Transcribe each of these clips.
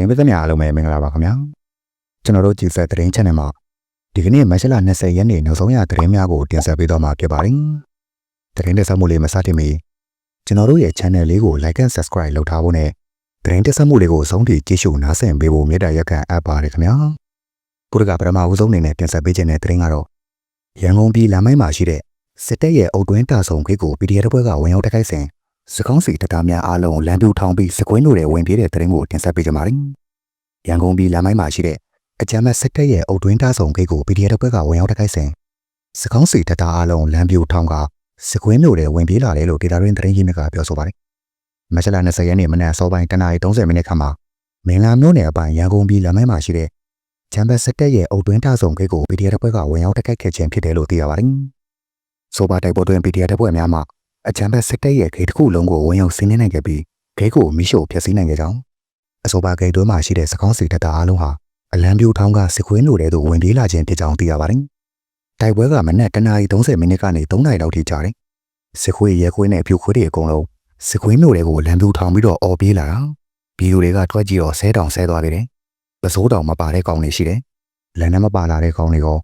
သတင်းပစ္စည်းများအားလုံးပဲမင်္ဂလာပါခင်ဗျာကျွန်တော်တို့ကြည်ဆက်သတင်း channel မှာဒီကနေ့မတ်လ20ရက်နေ့နောက်ဆုံးရသတင်းများကိုတင်ဆက်ပေးတော့မှာဖြစ်ပါတယ်သတင်းတက်ဆက်မှုလေးမစတင်မီကျွန်တော်တို့ရဲ့ channel လေးကို like and subscribe လုပ်ထားဖို့နဲ့သတင်းတက်ဆက်မှုလေးကိုဆုံးထိကြည့်ရှုနားဆင်ပေးဖို့မေတ္တာရက်ခံအပ်ပါတယ်ခင်ဗျာခုတကပထမဦးဆုံးအနေနဲ့တင်ဆက်ပေးခြင်းတဲ့သတင်းကတော့ရန်ကုန်ပြည်လမ်းမိုင်းမှာရှိတဲ့စစ်တပ်ရဲ့အုပ်တွင်းတာဆောင်ခိတ်ကို PDF ဘက်ကဝင်ရောက်တိုက်ခိုက်စဉ် စကောင်းစီတတားများအားလုံးလမ်းပြူထောင်ပြီးစကွင်းတို့ရဲ့ဝင်ပြေးတဲ့သတင်းကိုတင်ဆက်ပေးကြပါမယ်။ရန်ကုန်ပြည်လမ်းမိုင်းမှာရှိတဲ့အကြမ်းမဲ့စစ်တပ်ရဲ့အုပ်တွင်းတားဆောင်ဂိတ်ကို PDF ဘက်ကဝင်ရောက်တိုက်ခိုက်စဉ်စကောင်းစီတတားအားလုံးလမ်းပြူထောင်ကစကွင်းတို့ရဲ့ဝင်ပြေးလာတယ်လို့ဒေတာရင်းသတင်းရင်းမြစ်ကပြောဆိုပါတယ်။မတ်လ20ရက်နေ့မနက်စောပိုင်းတနာရီ30မိနစ်ခန့်မှာမင်္ဂလာမြို့နယ်အပိုင်းရန်ကုန်ပြည်လမ်းမိုင်းမှာရှိတဲ့ချမ်ဘတ်စစ်တပ်ရဲ့အုပ်တွင်းတားဆောင်ဂိတ်ကို PDF ဘက်ကဝင်ရောက်တိုက်ခိုက်ခဲ့ခြင်းဖြစ်တယ်လို့သိရပါတယ်။ဆိုပါတိုက်ပွဲတွင် PDF တပ်ဖွဲ့များမှ အချမ်းဘက်စစ်တပ်ရဲ့ဂိတ်တစ်ခုလုံးကိုဝင်ရောက်ဆင်းနှင်းနိုင်ခဲ့ပြီးဂိတ်ကိုမိရှို့ဖျက်ဆီးနိုင်ခဲ့ကြောင်းအဆိုပါဂိတ်တွင်းမှာရှိတဲ့စကောင်းစီတပ်သားအလုံးဟာအလံပြိုထောင်းကစစ်ခွေးလိုတဲ့သို့ဝင်ပြေးလာခြင်းဖြစ်ကြောင်းသိရပါတယ်။တိုက်ပွဲကမနက်တနာရီ30မိနစ်ကနေ3နာရီလောက်ထိကြာတယ်။စစ်ခွေးရဲခွေးနဲ့ဖြူခွေးတွေအကုန်လုံးစစ်ခွေးလိုတဲ့ကိုအလံပြိုထောင်းပြီးတော့အော်ပြေးလာတာ။ဗီဒီယိုတွေကတွက်ကြည့်တော့ဆဲတောင်ဆဲသွားသေးတယ်။ပစိုးတောင်မပါတဲ့ကောင်တွေရှိတယ်။လမ်းနဲ့မပါလာတဲ့ကောင်တွေရော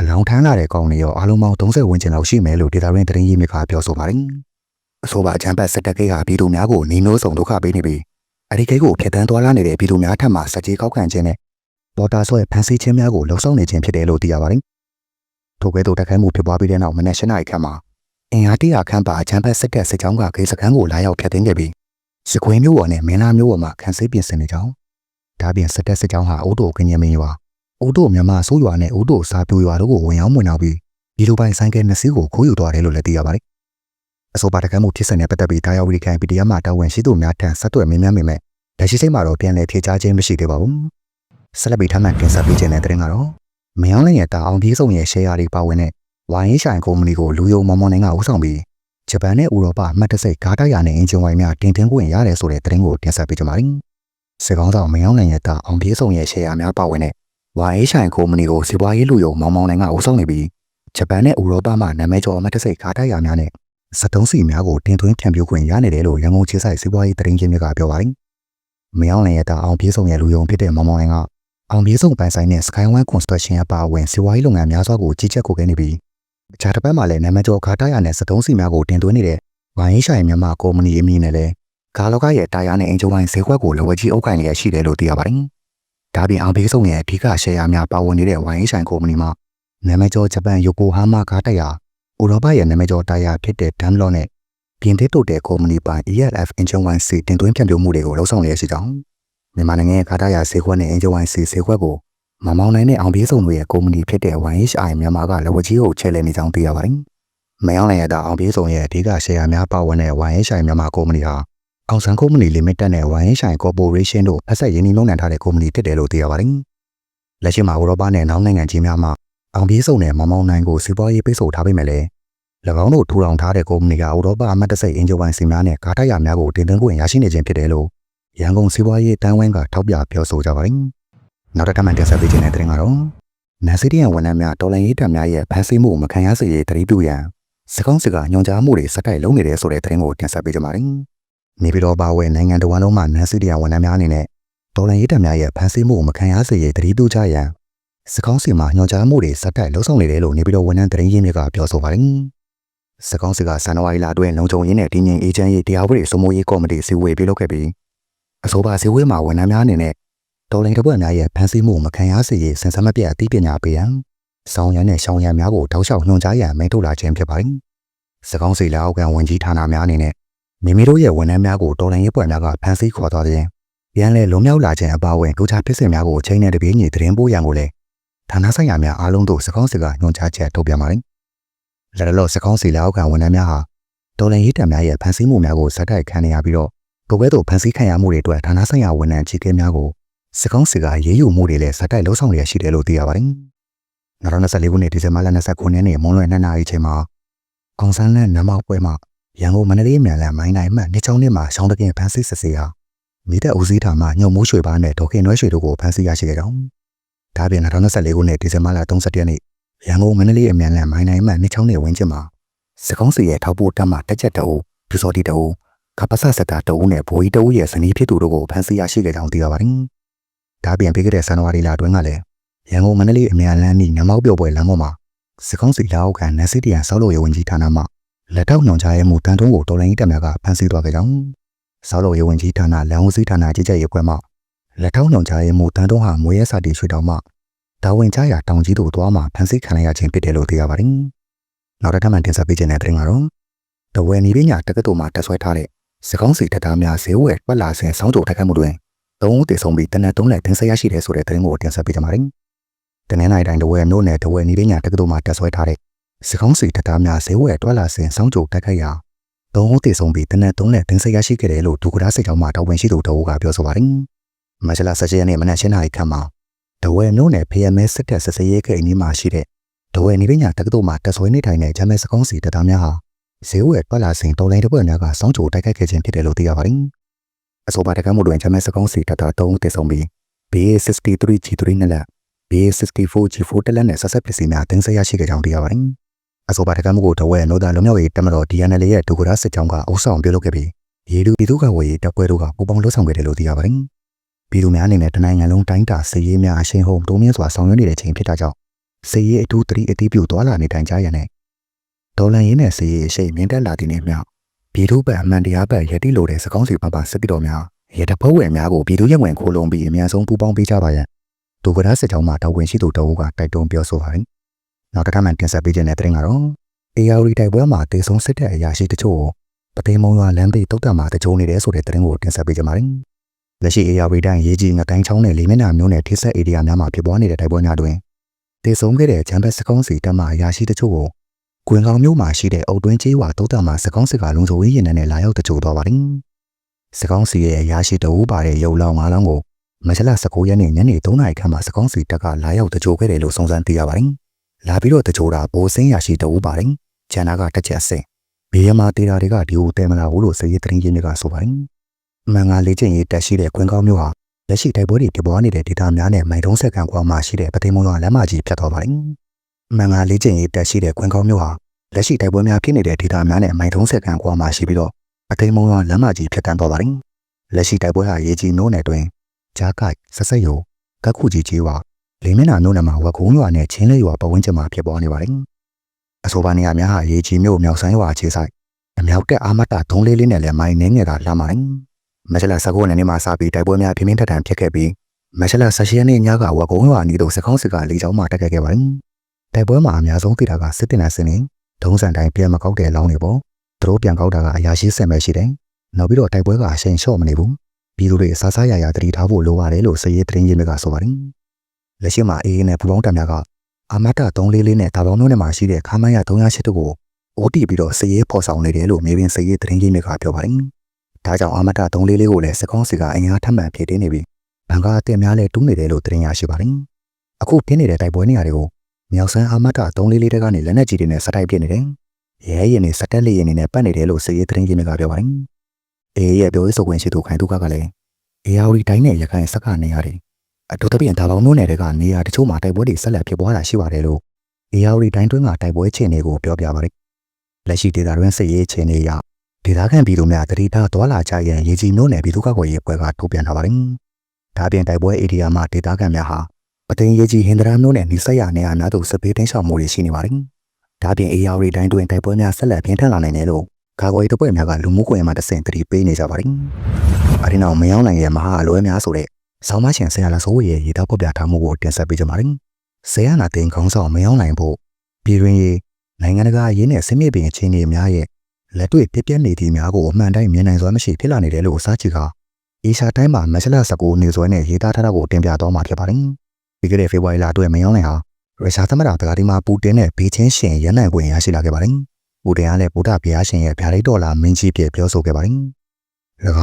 အလောင်းထမ်းလာတဲ့ကောင်တွေရောအားလုံးပေါင်း30ဝန်းကျင်လောက်ရှိမယ်လို့ဒေတာရင်းသတင်းရင်းမြစ်ကပြောဆိုပါတယ်။အဆိုပါအချမ်းဘတ်စက်တက်ကိတ်ကပြည်သူများကိုနေနိုးဆောင်ဒုက္ခပေးနေပြီးအဒီကိတ်ကိုဖျက်တမ်းသွားလာနေတဲ့ပြည်သူများထက်မှစက်ကြီးကောက်ခံခြင်းနဲ့ပေါ်တာဆွဲဖန်ဆီးခြင်းများကိုလှုံ့ဆော်နေခြင်းဖြစ်တယ်လို့သိရပါတယ်။ထို့ကဲ့သို့တက်ခိုင်းမှုဖြစ်ပွားပြီးတဲ့နောက်မနက်၈နာရီခန့်မှာအင်အားတရာခန့်ပါအချမ်းဘတ်စက်တက်စစ်ကြောင်းကခေစခန်းကိုလာရောက်ဖျက်သိမ်းခဲ့ပြီးစကွင်းမျိုးပေါ်နဲ့မင်းသားမျိုးပေါ်မှာခန်းစိပြင်ဆင်နေကြောင်းဒါပြင်စက်တက်စစ်ကြောင်းဟာအိုးတိုကင်းရမင်းရွာ အိုးတိုမြန်မာဆိုးရွာနဲ့အိုးတိုစာပြူရွာတို့ကိုဝင်ရောက်ဝင်ရောက်ပြီးဒီလိုပိုင်းဆိုင်ကယ်နှစ်စီးကိုခိုးယူသွားတယ်လို့လည်းသိရပါတယ်။အဆိုပါတကမ်းမှုဖြစ်စဉ်နဲ့ပတ်သက်ပြီးတာယာဝီခိုင် PDF မှာတာဝန်ရှိသူများထံဆက်သွယ်မေးမြန်းမိမဲ့လက်ရှိချိန်မှာတော့ပြန်လည်ဖြေကြားခြင်းမရှိသေးပါဘူး။ဆက်လက်ပြီးထပ်မံတင်ဆက်ပေးခြင်းတဲ့တဲ့ရင်ကတော့မယောင်းလည်းရဲ့တာအောင်ပြေးဆုံးရဲ့ share တွေပါဝင်တဲ့ဝိုင်းရှိုင်ကုမ္ပဏီကိုလူယုံမောင်မောင်နိုင်ကဦးဆောင်ပြီးဂျပန်နဲ့ဥရောပအမှတ်တစိတ်ဂါးတိုက်ရနဲ့အင်ဂျင်ဝိုင်များတင်သွင်းခွင့်ရတယ်ဆိုတဲ့သတင်းကိုတင်ဆက်ပေးကြပါမယ်။စေကောင်းဆောင်မယောင်းလည်းရဲ့တာအောင်ပြေးဆုံးရဲ့ share များပါဝင်တဲ့ ဝိုင်းရှိုင်ကုမ္ပဏီကိုစီးပွားရေးလူယုံမောင်မောင်နိုင်ကဦးဆောင်နေပြီးဂျပန်နဲ့ဥရောပမှနာမည်ကျော်အမတ်တစိတ်ခါတိုက်ရများနဲ့စတုံးစီများကိုတင်သွင်းဖြန့်ဖြူးခွင့်ရနေတယ်လို့ရန်ကုန်ခြေဆိုင်စီးပွားရေးသတင်းချင်းတွေကပြောပါတယ်။မယောင်းလင်ရတာအောင်ပြေးဆောင်ရဲ့လူယုံဖြစ်တဲ့မောင်မောင်နိုင်ကအောင်ပြေးဆောင်ပိုင်ဆိုင်တဲ့ Skyway Construction အပါအဝင်စီးပွားရေးလုပ်ငန်းများစွာကိုကြီးကြပ်ကိုခဲ့နေပြီးအခြားတစ်ပတ်မှာလည်းနာမည်ကျော်ခါတိုက်ရနဲ့စတုံးစီများကိုတင်သွင်းနေတဲ့ဝိုင်းရှိုင်မြန်မာကုမ္ပဏီအမည်နဲ့လည်းကာလောကရဲ့တာယာနဲ့အင်ဂျိုဝိုင်းဈေးကွက်ကိုလက်ဝဲကြီးအုပ်ကိုင်လျက်ရှိတယ်လို့သိရပါတယ်။ ဒါပြင်အောင်ပြေးဆောင်ရဲ့အဓိကရှယ်ယာများပါဝင်နေတဲ့ဝိုင်းရှိုင်ကုမ္ပဏီမှာနာမည်ကျော်ဂျပန်ယိုကိုဟာမာကားတိုက်ရဥရောပရဲ့နာမည်ကျော်တိုက်ရဖြစ်တဲ့ဒမ်လော့နဲ့ပြင်သစ်တိုတဲ့ကုမ္ပဏီပိုင် ELF Engine 1C တင်သွင်းဖြန့်ဖြူးမှုတွေကိုလှုံ့ဆော်လျက်ရှိကြောင်းမြန်မာနိုင်ငံရဲ့ကားတိုက်ရဈေးကွက်နဲ့ Engine 1C ဈေးကွက်ကိုမမောင်နိုင်တဲ့အောင်ပြေးစုံတွေရဲ့ကုမ္ပဏီဖြစ်တဲ့ YHI မြန်မာကလက်ဝကြီးကိုချဲ့လဲနေကြောင်းသိရပါတယ်။မယောင်းလည်းရတာအောင်ပြေးစုံရဲ့အဓိကရှယ်ယာများပါဝင်တဲ့ YHI မြန်မာကုမ္ပဏီဟာ အောင်ဆန်းကုမ္ပဏီ Limited နဲ့ YHI Corporation တို့ဖက်ဆက်ရင်းနှီးမြှုပ်နှံထားတဲ့ကုမ္ပဏီဖြစ်တယ်လို့သိရပါတယ်။လက်ရှိမှာဥရောပနဲ့နောက်နိုင်ငံကြီးများမှာအောင်ပြေးစုံနဲ့မောင်မောင်နိုင်ကိုစီးပွားရေးပိတ်ဆို့ထားပေမဲ့လည်း၎င်းတို့ထူထောင်ထားတဲ့ကုမ္ပဏီကဥရောပအမတ်တစိတ်အင်ဂျိုဝိုင်စီများနဲ့ကားတိုက်ရများကိုတင်သွင်းခွင့်ရရှိနေခြင်းဖြစ်တယ်လို့ရန်ကုန်စီးပွားရေးတန်းဝင်းကထောက်ပြပြောဆိုကြပါတယ်။နောက်တစ်ခါမှတင်ဆက်ပေးခြင်းတဲ့တင်ကတော့နန်စီတီယန်ဝန်ထမ်းများတော်လိုင်းရေးတပ်များရဲ့ဖမ်းဆီးမှုမခံရစေရေးတတိပြုရန်စကောင်းစကညွန်ကြားမှုတွေစက်တိုက်လုံးနေတယ်ဆိုတဲ့တင်ကိုတင်ဆက်ပေးကြပါတယ်။ နေပြည်တော်ပါဝဲနိုင်ငံတော်ဝန်လုံးမှနန်စီတီယန်ဝန်ထမ်းများအနေနဲ့တော်လိုင်းရေးတပ်များရဲ့ဖမ်းဆီးမှုမခံရစေရေးတတိပြုကြရန်စကောင်းစီမှာညွှန်ကြားမှုတွေစက်တိုက်လှုပ်ဆောင်နေတယ်လို့နေပြည်တော်ဝန်ထမ်းသတင်းရင်းမြစ်ကပြောဆိုပါတယ်။စကောင်းစီကဇန်နဝါရီလအတွင်းလုံခြုံရေးနဲ့တည်ငြိမ်အေဂျင့်ရေးတရားဥပဒေစိုးမိုးရေးကော်မတီအစည်းအဝေးပြုလုပ်ခဲ့ပြီးအဆိုပါအစည်းအဝေးမှာဝန်ထမ်းများအနေနဲ့တော်လိုင်းတပွက်များရဲ့ဖန်ဆီးမှုမခံရစေရေးစင်စမပြတ်အသိပညာပေးရန်ဆောင်းရံနဲ့ရှောင်းရံများကိုတောက်လျှောက်ညွှန်ကြားရန်မိန့်ထုတ်လာခြင်းဖြစ်ပါတယ်။စကောင်းစီလက်အောက်ကဝန်ကြီးဌာနများအနေနဲ့ မိမိတို့ရဲ့ဝန်ထမ်းများကိုတော်လိုင်းရေးပွဲများကဖန်ဆီးခေါ်သွားခြင်းပြန်လည်လွန်မြောက်လာခြင်းအပါအဝင်ဒုချဖြစ်စဉ်များကိုအချိန်နဲ့တပြေးညီသတင်းပို့ရန်ကိုလည်းဌာနဆိုင်ရာများအားလုံးတို့စကောင်းစီကညွှန်ကြားချက်ထုတ်ပြန်ပါတယ်။လက်တော်စကောင်းစီလက်အောက်ကဝန်ထမ်းများဟာတော်လိုင်းရေးတံများရဲ့ဖန်ဆီးမှုများကိုစက်တိုက်ခံနေရပြီးတော့ကိုကဲ့သို့ဖန်ဆီးခံရမှုတွေအတွက်ဌာနဆိုင်ရာဝန်ထမ်းကြီးကဲများကိုစကောင်းစီကရေးယူမှုတွေလည်းစက်တိုက်လှုံ့ဆော်ရရှိတယ်လို့သိရပါတယ်။2024ခုနှစ်ဒီဇင်ဘာလ29ရက်နေ့မွန်းလွယ်2နာရီချိန်မှာအောင်ဆန်းလန်းနမောက်ပွဲမှာ ရန်ကုန်မန္တလေးမြန်လမ်းမိုင်းတိုင်းမှနှစ်ချောင်းနှစ်မှာရှောင်းတကင်ဖန်ဆီးစစ်ဆေးဟာမိသက်ဦးစီးဌာနညုံမိုးရွှေပါနဲ့ဒေါခင်နွဲရွှေတို့ကိုဖန်ဆီးရရှိခဲ့ကြောင်းဒါပြင်2024ခုနှစ်ဒီဇင်ဘာလ30ရက်နေ့ရန်ကုန်မန္တလေးအမြန်လမ်းမိုင်းတိုင်းမှနှစ်ချောင်းနှစ်ဝင်းကျင်မှာစကောင်းစီရဲ့ထောက်ပို့တက်မှတက်ချက်တအုပ်ပြူစော်တီတအုပ်ကပ္ပဆစတာတအုပ်နဲ့ဘိုးကြီးတအုပ်ရဲ့ဇနီးဖြစ်သူတို့ကိုဖန်ဆီးရရှိခဲ့ကြောင်းသိရပါတယ်ဒါပြင်ပြီးခဲ့တဲ့ဇန်နဝါရီလအတွင်းကလည်းရန်ကုန်မန္တလေးအမြန်လမ်းနီးနမောက်ပြော့ပွဲလမ်းပေါ်မှာစစ်ကောင်းစီလက်အောက်ခံနက်စစ်တရန်ဆောက်လုပ်ရေးဝန်ကြီးဌာနမှ လက်ထောက်ညွှန်ကြားရေးမှူးတန်တုံးကိုတော်လိုင်းတက်များကဖမ်းဆီးသွားခဲ့ကြောင်းဆောက်လုပ်ရေးဝန်ကြီးဌာနလမ်းဦးစီးဌာနကြီးကြပ်ရေးကွဲမှလက်ထောက်ညွှန်ကြားရေးမှူးတန်တုံးဟာမွေးရဲစာတီရွှေတောင်မှတာဝန်ကျရာတောင်ကြီးတို့သွားမှဖမ်းဆီးခံရခြင်းဖြစ်တယ်လို့သိရပါတယ်။နောက်တစ်ထပ်မှတင်ဆက်ပေးခြင်းတဲ့တင်ကတော့တဝယ်နီပညာတက္ကသိုလ်မှာတက်ဆွဲထားတဲ့စကောင်းစီတပ်သားများဈေးဝယ်ပတ်လာစဉ်စောင်းကြိုတိုက်ခိုက်မှုတွင်သုံးဦးသေဆုံးပြီးတနက်သုံးလက်တင်ဆက်ရရှိတဲ့ဆိုတဲ့သတင်းကိုတင်ဆက်ပေးကြပါမယ်။တနင်္လာရီတိုင်းတဝယ်မြို့နယ်တဝယ်နီပညာတက္ကသိုလ်မှာတက်ဆွဲထားတဲ့ စကောင်းစီတပ်သားများဈေးဝယ်တွက်လာစဉ်စောင်းကြိုတိုက်ခိုက်ရာသုံးဦးသေဆုံးပြီးတနက်သုံးလက်တင်ဆက်ရရှိခဲ့တယ်လို့ဒုက္ခဒါစိတ်ကြောင့်မှတောင်းပန်ရှိသူတို့ကပြောဆိုပါတယ်။မဆလာဆက်ရက်နေ့မနက်၈နာရီခန့်မှာတဝယ်မြို့နယ်ဖေယမဲစစ်တပ်ဆက်စရေးခိတ်အနီးမှာရှိတဲ့တဝယ်နီပညာတက္ကသိုလ်မှာတက်ဆွဲနေထိုင်တဲ့ဂျမဲစကောင်းစီတပ်သားများဟာဈေးဝယ်ပတ်လာစဉ်တော်လိုင်းတစ်ပွဲများကစောင်းချိုတိုက်ခိုက်ခဲ့ခြင်းဖြစ်တယ်လို့သိရပါတယ်။အဆိုပါတက္ကမှုတွင်ဂျမဲစကောင်းစီတပ်သား3ဦးသေဆုံးပြီး BA63G3 နဲ့လက် BA64G4 တက်လက်နဲ့ဆက်ဆက်ပစ္စည်းများတင်ဆက်ရရှိခဲ့ကြောင်းသိရပါတယ်။ အဆိုပါတက္ကမှုကိုတဝဲနိုးသားလုံမြောက်ရေးတမတော် DNL ရဲ့ဒုက္ခရစစ်ကြောင်းကအုပ်ဆောင်ပြုလုပ်ခဲ့ပြီးရေလူပြည်သူ့ကဝေးတပ်ပွဲတို့ကပူးပေါင်းလှုပ်ဆောင်ခဲ့တယ်လို့သိရပါတယ်။ပြည်သူများအနေနဲ့တနိုင်ငံလုံးတိုင်းတာစစ်ရေးများအရှိန်ဟုန်တိုးမြင့်စွာဆောင်ရွက်နေတဲ့ချိန်ဖြစ်တာကြောင့်စစ်ရေးအထူးသတိအတိပြုသွားလာနေတိုင်းကြားရတဲ့ဒေါ်လန်ရင်းနဲ့စစ်ရေးအရှိန်မြင့်တက်လာတဲ့နေ့မြောက်ပြည်သူ့ဘက်အမှန်တရားဘက်ရည်တည်လို့တဲ့စကောင်းစီပပစစ်တီတော်များရတဖွဲ့ဝင်များကိုပြည်သူ့ရဲဝင်ခိုးလုံပြီးအများဆုံးပူးပေါင်းပေးကြပါရန်ဒုက္ခရစစ်ကြောင်းမှတောင်းဝင်ရှိသူတအုပ်ကတိုက်တွန်းပြောဆိုပါတယ်။ နောက်တစ်ခါမှတင်ဆက်ပေးခြင်းတဲ့တဲ့ရင်ကတော့ ARD တိုက်ပွဲမှာတေဆုံးစစ်တဲ့အရာရှိတချို့ကိုပသိမ်မုံရွာလမ်းဘေးတုတ်တံမှာတကြိုးနေတဲ့ဆိုတဲ့တဲ့ရင်ကိုတင်ဆက်ပေးကြပါမယ်။လက်ရှိ ARD တိုင်းရေးကြီးငကိုင်းချောင်းနဲ့လေးမျက်နှာမျိုးနဲ့ထိဆက်ဧရိယာများမှာဖြစ်ပွားနေတဲ့တိုက်ပွဲများတွင်တေဆုံးခဲ့တဲ့ချမ်ဘက်စကောင်းစီတပ်မှအရာရှိတချို့ကိုကွင်ကောင်မျိုးမှာရှိတဲ့အုတ်တွင်းကျေးဝါတုတ်တံမှာစကောင်းစစ်ကလုံခြုံရေးရင်နဲ့လာရောက်တကြိုသွားပါတယ်။စကောင်းစီရဲ့အရာရှိတအူးပါတဲ့ရုပ်လောင်၅လောင်းကိုမချလာ19ရက်နေ့ညနေ3နာရီခန့်မှာစကောင်းစီတပ်ကလာရောက်တကြိုခဲ့တယ်လို့စုံစမ်းသိရပါတယ်။ လာပြီးတော့တကြိုတာဘိုးစင်းရရှိတအူးပါတယ်။ဂျန်နာကတစ်ချက်အဆင့်ဘေးရမာတေတာတွေကဒီကိုတဲမလာဘူးလို့စည်ရည်သတင်းရင်းတွေကဆိုပါတယ်။မန်ငါလေးကျင်ရေးတက်ရှိတဲ့ခွင်ကောင်းမျိုးဟာလက်ရှိတိုက်ပွဲတွေဖြစ်ပွားနေတဲ့ဒေသများနဲ့မိုင်တုံးဆက်ကန်ကွာမှာရှိတဲ့ပသိမ်မုံရွာလမ်းမကြီးဖြတ်သွားပါတယ်။မန်ငါလေးကျင်ရေးတက်ရှိတဲ့ခွင်ကောင်းမျိုးဟာလက်ရှိတိုက်ပွဲများဖြစ်နေတဲ့ဒေသများနဲ့မိုင်တုံးဆက်ကန်ကွာမှာရှိပြီးတော့ပသိမ်မုံရွာလမ်းမကြီးဖြတ်ကန်သွားပါတယ်။လက်ရှိတိုက်ပွဲဟာရေးကြီးနိုးနယ်တွင်ဂျားကိုက်ဆက်ဆက်ယုံကက်ခုကြီးကြီးဝါ လေးမျက်နှာနိုးနယ်မှာဝက်ကုန်းရွာနဲ့ချင်းလေးရွာပတ်ဝန်းကျင်မှာဖြစ်ပွားနေပါတယ်။အဆိုပါနေရာများဟာရေးကြီးမြို့မြောက်ဆိုင်ရွာအခြေဆိုင်အမြောက်တက်အာမတာဒုံးလေးလေးနဲ့လည်းမိုင်းနေနေတာလှမ်းပါတယ်။မချလာစကုန်းနယ်နေမှာစပြီးတိုက်ပွဲများပြင်းပြင်းထန်ထန်ဖြစ်ခဲ့ပြီးမချလာဆက်ရှိရနေ့ညကဝက်ကုန်းရွာနီးတို့စကောင်းစစ်ကလေကြောင်းမှတက်ခဲ့ခဲ့ပါတယ်။တိုက်ပွဲမှာအများဆုံးသိတာကစစ်တင်နယ်စင်းနေဒုံးစံတိုင်းပြန်မကောက်တဲ့လောင်းတွေပေါ့။သူတို့ပြန်ကောက်တာကအရာရှိစင်ပဲရှိတယ်။နောက်ပြီးတော့တိုက်ပွဲကအရှိန်လျှော့မနေဘူး။ပြည်သူတွေအစားစားရရတတိထားဖို့လိုပါတယ်လို့စည်ရေးသတင်းရင်းတွေကဆိုပါတယ်။ လက်ရှိမှာအေးအေးနဲ့ပူပေါင်းတပ်များကအာမတာ344နဲ့ဒါပေါင်းတို့နဲ့မှာရှိတဲ့ခါမန်းရ308တို့ကိုအိုတီပြီးတော့စည်ရေးဖော်ဆောင်နေတယ်လို့မြေပြင်စည်ရေးသတင်းရင်းတွေကပြောပါတယ်။ဒါကြောင့်အာမတာ344ကိုလည်းစကောင်းစီကအင်အားထပ်မံဖြည့်တင်းနေပြီးဘန်ကာအတင်များလည်းတူးနေတယ်လို့သတင်းရရှိပါတယ်။အခုပြင်းနေတဲ့တိုက်ပွဲနေရာတွေကိုမြောက်ဆန်းအာမတာ344တက်ကနေလက်နက်ကြီးတွေနဲ့စတိုက်ပြစ်နေတယ်။ရဲရင်နဲ့စတက်လေးရင်နဲ့ပတ်နေတယ်လို့စည်ရေးသတင်းရင်းတွေကပြောပါတယ်။အေးရဲ့ပြောရေးဆိုခွင့်ရှိသူခိုင်တုကကလည်းအေယာဝတီတိုင်းနဲ့ရခိုင်စက်ကနေရတယ်။ အထူးသဖြင့်ဒါပေါင်းမျိုးနယ်တွေကနေရာတချို့မှာတိုက်ပွဲတွေဆက်လက်ဖြစ်ပွားတာရှိပါတယ်လို့အေယာဝတီတိုင်းတွင်းကတိုက်ပွဲအခြေအနေကိုပြောပြပါတယ်။လက်ရှိဒေသတွင်းစစ်ရေးအခြေအနေအရဒေသခံပြည်သူများတတိထားသွာလာကြရန်ရေကြီးမျိုးနယ်ပြည်သူ့ကောက်ွယ်ရေးအဖွဲ့ကထုတ်ပြန်ထားပါတယ်။ဒါပြင်တိုက်ပွဲဧရိယာမှာဒေသခံများဟာပသိမ်ရေကြီးဟင်္ဒရာမျိုးနယ်နီးစက်ရနေရာများသို့စစ်ပေးတင်းရှောင်မှုတွေရှိနေပါတယ်။ဒါပြင်အေယာဝတီတိုင်းတွင်တိုက်ပွဲများဆက်လက်ပြင်းထန်လာနိုင်တယ်လို့ကာကွယ်ရေးတပ်ဖွဲ့များကလူမှုကွန်ရက်မှာတဆင့်တတိပေးနေကြပါတယ်။အဲဒီနောက်မယောင်းနိုင်ရဲ့မဟာအလွဲများဆိုတဲ့ ဆောင်းမရှင်ဆရာလာစိုးရဲ့ရေတောက်ပုတ်ပြထားမှုကိုတင်ဆက်ပေးကြပါမယ်။ဆရာနာတင်ခေါင်းဆောင်မယောင်းနိုင်ဖို့ပြည်တွင်းရေးနိုင်ငံတကာရေးနဲ့စစ်မြေပြင်အခြေအနေများရဲ့လက်တွေ့ပြပြနေသည့်များကိုအမှန်တိုင်းမြင်နိုင်စွမ်းမရှိဖြစ်လာနေတယ်လို့အစားချေကအေရှာတိုင်းမှာမက်ဆလာ19နေစွဲနဲ့ရေးသားထားတာကိုတင်ပြတော့မှာဖြစ်ပါတယ်။ပြီးခဲ့တဲ့ဖေဖော်ဝါရီလအတွင်းမယောင်းနိုင်ဟာရုရှားသမ္မတတကာဒီမာပူတင်နဲ့ဘေးချင်းရှင်ရန်နိုင်ခွင့်ရရှိလာခဲ့ပါတယ်။ပူတင်ကလည်းဗုဒ္ဓဘုရားရှင်ရဲ့ဗျာဒိတ်တော်လာမင်းကြီးပြပြောဆိုခဲ့ပါတယ်။၎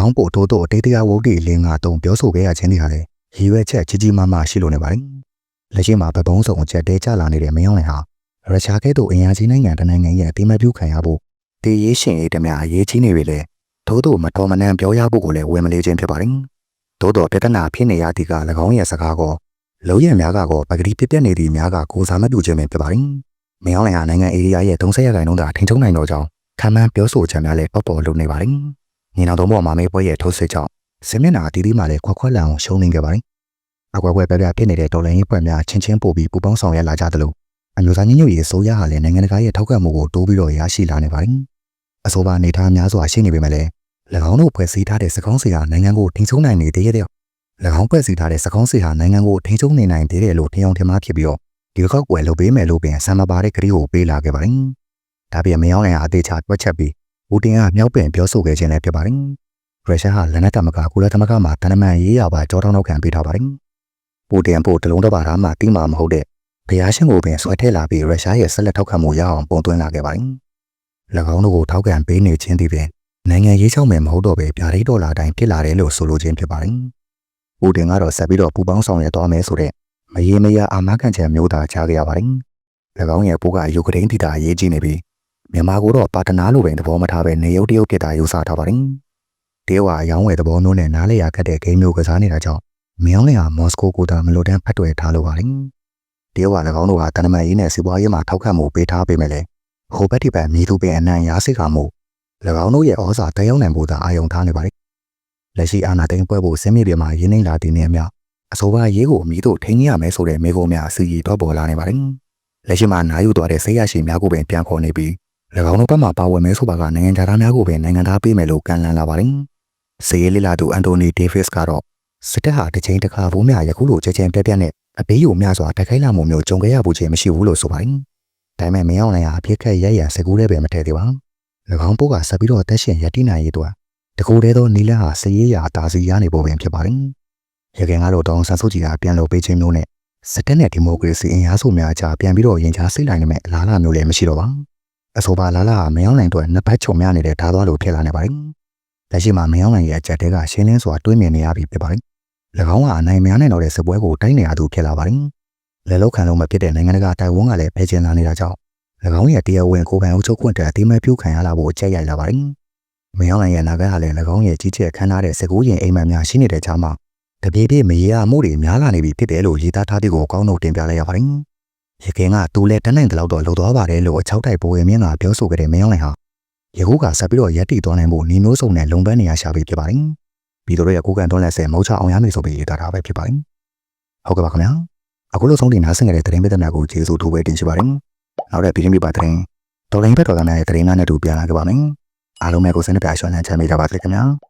င်းပို့တိုးတိုးအတေးတရားဝုဒ္ဓလင်းကတုံပြောဆိုခဲ့ရခြင်းတွေဟာလည်းရည်ရွယ်ချက်ကြီးကြီးမားမားရှိလို့နေပါတယ်။လက်ရှိမှာဗပုံးစုံအချက်တဲကျလာနေတဲ့မယောင်းနိုင်ဟာရုရှားကဲ့သို့အင်အားကြီးနိုင်ငံတနိုင်ငံရဲ့အတိမပြုခံရဖို့တည်ရေးရှင်ရေးတများအရေးကြီးနေပြီလေသို့တော့မတော်မနှံပြောရဖို့ကိုလည်းဝင်မလေးခြင်းဖြစ်ပါတယ်။သို့တော့ပြဿနာဖြစ်နေရသည့်က၎င်းရဲ့စကားကောလုံးရများကကောပဂတိပြပြနေသည့်များကကိုစားမပြုခြင်းပဲဖြစ်ပါတယ်။မင်းအောင်လိုင်ဟာနိုင်ငံအေရီးယားရဲ့30ရာခိုင်နှုန်းသာထိန်းချုပ်နိုင်တော့ကြောင်းခံမှန်းပြောဆိုချက်များလည်းပေါ်ပေါ်လုပ်နေပါတယ်။ ညီနောင်သုံးပေါ်မှာမေးပွဲရဲ့ထိုးစစ်ကြောင့်စင်မျက်နှာအတီးတီးမှလည်းခွက်ခွက်လန်အောင်ရှုံးနေခဲ့ပါတယ်အကွက်ကွက်ပြပြဖြစ်နေတဲ့တော်လိုင်းရေးဖွဲ့များချင်းချင်းပို့ပြီးပူပေါင်းဆောင်ရွက်လာကြသလိုအမျိုးသားညီညွတ်ရေးအစိုးရဟာလည်းနိုင်ငံတကာရဲ့ထောက်ခံမှုကိုတိုးပြီးတော့ရရှိလာနေပါတယ်။အဆိုပါအနေအထားများစွာရှိနေပေမဲ့လည်း၎င်းတို့ဖွဲ့စည်းထားတဲ့စကောင်းစီဟာနိုင်ငံကိုထိန်းချုပ်နိုင်နေသေးတဲ့၎င်းဖွဲ့စည်းထားတဲ့စကောင်းစီဟာနိုင်ငံကိုထိန်းချုပ်နေနိုင်သေးတယ်လို့ထင်အောင်ထင်မှားဖြစ်ပြီးတော့ဒီကောက်ွယ်လုပ်ပေးမယ်လို့ပင်ဆံမပါတဲ့ကတိကိုပေးလာခဲ့ပါတယ်။ဒါပြင်မယောင်းနိုင်အသေးချတွက်ချက်ပြီး ဦးတင်ကမြောက်ပင်ပြောဆိုခဲ့ခြင်းလည်းဖြစ်ပါတယ်။ရုရှားဟာလက်နက်တမကကုလသမဂ္ဂမှာတန်တမန်ရေးရပါကြောတောင်းနောက်ခံပေးထားပါတယ်။ပူတင်ပို့တလုံးတစ်ပါးသားမှတိမှမဟုတ်တဲ့ဘုရားရှင်ကိုပင်ဆွဲထည့်လာပြီးရုရှားရဲ့ဆက်လက်ထောက်ခံမှုရအောင်ပုံသွင်းလာခဲ့ပါတယ်။၎င်းတို့ကိုထောက်ခံပေးနေခြင်းသည်ပင်နိုင်ငံရေးချောင်းမယ်မဟုတ်တော့ပဲဗျာဒိတ်ဒေါ်လာတိုင်းဖြစ်လာတယ်လို့ဆိုလိုခြင်းဖြစ်ပါတယ်။ပူတင်ကတော့ဆက်ပြီးတော့ပူပေါင်းဆောင်ရွက်သွားမယ်ဆိုတဲ့မရေမရအာမခံချက်မျိုးသာချခဲ့ရပါတယ်။၎င်းရဲ့ပိုးကယူကရိန်းဒေသအရေးကြီးနေပြီး မြန်မာကိုတော့ပါတနာလိုပင်သဘောမထားပဲနေရုပ်တရုပ်ဖြစ်တာယူဆထားပါတယ်။တရုတ်ကအယောင်းဝယ်သဘောမျိုးနဲ့နားလေရခတ်တဲ့ဂိမ်းမျိုးကစားနေတာကြောင့်မြောင်းလင်ဟာမော်စကိုကိုသာမလိုတန်းဖတ်တွယ်ထားလိုပါတယ်။တရုတ်က၎င်းတို့ကတန်တမန်ရေးနဲ့စီးပွားရေးမှာထောက်ခံမှုပေးထားပေမဲ့လည်းဟိုဘက်ဒီဘက်မြေသူပင်အနံ့ရားစိတ်ခါမှု၎င်းတို့ရဲ့ဩဇာတရုံနိုင်ဖို့သာအာရုံထားနေပါတယ်။လက်ရှိအာဏာသိမ်းပွဲဖို့စင်းမြေတွေမှာရင်းနှီးလာတဲ့နေရာများအဆိုပါရေးကိုအမိတို့ထိန်းရမယ်ဆိုတဲ့မိကုံးများအစီအီတော့ပေါ်လာနေပါတယ်။လက်ရှိမှာနာယူသွားတဲ့ဆေးရရှိများကိုပင်ပြန်ခေါ်နေပြီး၎ င်းတို့ဘက်မှပါဝင်မဲဆိုပါကနိုင်ငံသားများကိုပင်နိုင်ငံသားပေးမယ်လို့ကန့်လန့်လာပါတယ်။ဆေးရလေးလာသူအန်တိုနီဒေးဗစ်ကတော့စစ်တပ်ဟာတစ်ချိန်တစ်ခါဘိုးများယခုလိုချက်ချင်းပြက်ပြက်နဲ့အပေးယူများစွာတခိုင်းလာမှုမျိုးကြုံခဲ့ရဖို့ချင်းမရှိဘူးလို့ဆိုပါတယ်။ဒါပေမဲ့မင်းအောင်လိုင်ဟာအပြစ်ခက်ရရစကူးတဲ့ပဲမထည့်သေးပါဘူး။၎င်းပိုးကဆက်ပြီးတော့တက်ရှင်ရတိနိုင်ရေးတော့တကူတည်းသောနီလန်းဟာစည်ရရာအသာစီရနေဖို့ပင်ဖြစ်ပါတယ်။ရခင်ကတော့တောင်ဆန်းစုကြည်ကပြန်လို့ပေးခြင်းမျိုးနဲ့စစ်တပ်နဲ့ဒီမိုကရေစီအင်အားစုများကြားပြန်ပြီးတော့ရင်ချားစိတ်လိုက်နေမဲ့အလားအလာမျိုးလည်းမရှိတော့ပါဘူး။ အဆိုပါလာလာမင်းအောင်လိုင်တို့နှစ်ဘက်ချုံများနေတဲ့ဓာတ်သွားလို့ဖြစ်လာနေပါတယ်။လက်ရှိမှာမင်းအောင်လိုင်ရဲ့အကြက်တဲကရှင်းလင်းစွာတွေးမြင်နေရပြီဖြစ်ပါတယ်။၎င်းကအနိုင်များနိုင်တော့တဲ့စစ်ပွဲကိုတိုင်းနေရသူဖြစ်လာပါတယ်။လက်လောက်ခံလို့မဖြစ်တဲ့နိုင်ငံတကာတိုင်ဝမ်ကလည်းဖယ်ကျင်လာနေတာကြောင့်၎င်းရဲ့တရားဝင်ကိုယ်ပိုင်အုပ်ချုပ်ခွင့်တဲ့အတိမဲ့ပြုခံရလာဖို့ကြက်ရိုက်လာပါတယ်။မင်းအောင်လိုင်ရဲ့နာဂတ်ဟာလည်း၎င်းရဲ့ကြီးကျယ်ခမ်းနားတဲ့စကူးရင်အိမ်မက်များရှိနေတဲ့ကြားမှာတပြေးပြေးမရေရမှုတွေများလာနေပြီဖြစ်တယ်လို့ရေးသားထားတဲ့ကိုအကောင်းဆုံးတင်ပြလိုက်ရပါတယ်။ ရခင်ကသူလည်းတန်းနိုင်တဲ့လောက်တော့လှုပ်သွားပါတယ်လို့အချောက်တိုက်ပိုးရင်မြင့်ကပြောဆိုခဲ့တဲ့မင်းအောင်လိုင်ဟာယခုကဆက်ပြီးတော့ရက်တီသွားနိုင်ဖို့ညီမျိုးစုံနဲ့လုံပန်းနေရရှာပြီဖြစ်ပါတယ်။ပြီးတော့ရကိုကန်တွန်းလက်ဆဲမုံချအောင်ရမယ်ဆိုပြီးရေးသားထားပဲဖြစ်ပါတယ်။ဟုတ်ကဲ့ပါခင်ဗျာ။အခုလို့ဆုံးတင်နားဆင်ကြတဲ့သတင်းပေးတဲ့များကိုကျေးဇူးထိုးပဲတင်ရှိပါတယ်။နောက်တဲ့ပြည်တွင်းပြည်ပသတင်းတော်လိုင်းဘက်တော်သားများရဲ့သတင်းများနဲ့တူပြန်လာကြပါမယ်။အားလုံးပဲကိုယ်စနေပြရွှေလန်းချမ်းမိကြပါစေခင်ဗျာ။